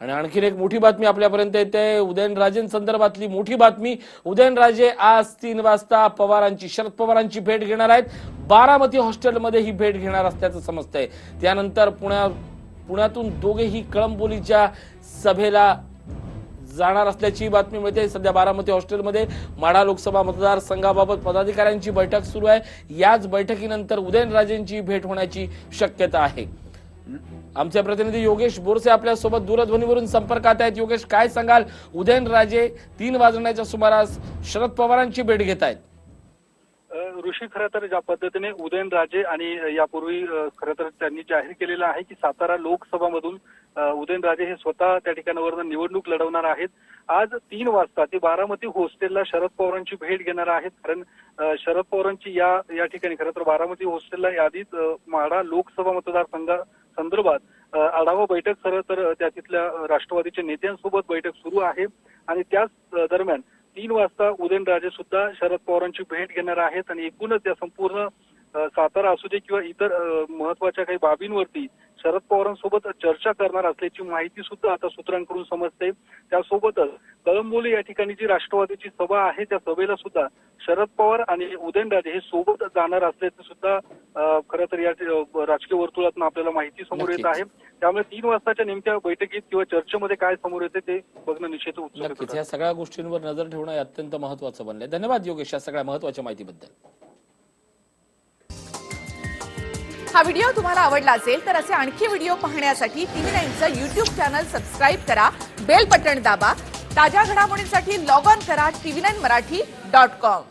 आणि आणखीन एक मोठी बातमी आपल्यापर्यंत येते. उदयनराजेंसंदर्भातली मोठी बातमी. उदयनराजे आज तीन वाजता पवारांची शरद पवारांची भेट घेणार आहेत. बारामती हॉस्टेलमध्ये ही भेट घेणार असल्याचं समजतंय. त्यानंतर पुण्या पुण्यातून दोघेही कळंबोलीच्या सभेला जाणार असल्याची बातमी मिळते. सध्या बारामती हॉस्टेलमध्ये माढा लोकसभा मतदारसंघाबाबत पदाधिकाऱ्यांची बैठक सुरू आहे. याच बैठकीनंतर उदयनराजेंची भेट होण्याची शक्यता आहे. आमचे प्रतिनिधी योगेश बोरसे आपल्यासोबत दूरध्वनीवरून संपर्कात आहेत. योगेश काय सांगाल? उदयनराजे तीन वाजण्याच्या सुमारास शरद पवारांची भेट घेत आहेत. ऋषी खरं तर ज्या पद्धतीने उदयनराजे आणि यापूर्वी अ, खरं तर त्यांनी जाहीर केलेलं आहे की सातारा लोकसभामधून उदयनराजे हे स्वतः त्या ठिकाणावर निवडणूक लढवणार आहेत. आज तीन वाजता ते बारामती हॉस्टेलला शरद पवारांची भेट घेणार आहेत. कारण शरद पवारांची या या ठिकाणी खरं तर बारामती हॉस्टेलला यादीत अ, माढा लोकसभा मतदारसंघ संदर्भात आढावा बैठक खरं तर त्या तिथल्या राष्ट्रवादीच्या नेत्यांसोबत बैठक सुरू आहे आणि त्याच दरम्यान तीन वाजता उदयनराजे सुद्धा शरद पवारांची भेट घेणार आहेत आणि एकूणच या संपूर्ण सातारा असू दे किंवा इतर महत्त्वाच्या काही बाबींवरती शरद पवारांसोबत चर्चा करणार असल्याची माहिती सुद्धा आता सूत्रांकडून समजते. त्यासोबतच कळंबोली या ठिकाणी जी राष्ट्रवादीची सभा आहे त्या सभेला सुद्धा शरद पवार आणि उदयनराजे हे सोबत जाणार असल्याचं सुद्धा खरं तर या राजकीय वर्तुळातून आपल्याला माहिती समोर येत आहे. त्यामुळे तीन वाजताच्या नेमक्या बैठकीत किंवा चर्चेमध्ये काय समोर येते ते बघणं निश्चित उत्सुक नक्कीच. या सगळ्या गोष्टींवर नजर ठेवणं हे अत्यंत महत्वाचं बनलंय. धन्यवाद योगेश या सगळ्या महत्त्वाच्या माहितीबद्दल. हा व्हिडिओ तुम्हाला आवडला असेल तर असे आणखी व्हिडिओ पाहण्यासाठी टीव्ही नाईनचं युट्यूब चॅनल सबस्क्राईब करा बेल बटण दाबा ताज्या घडामोडींसाठी लॉग ऑन करा TV nine Marathi dot com.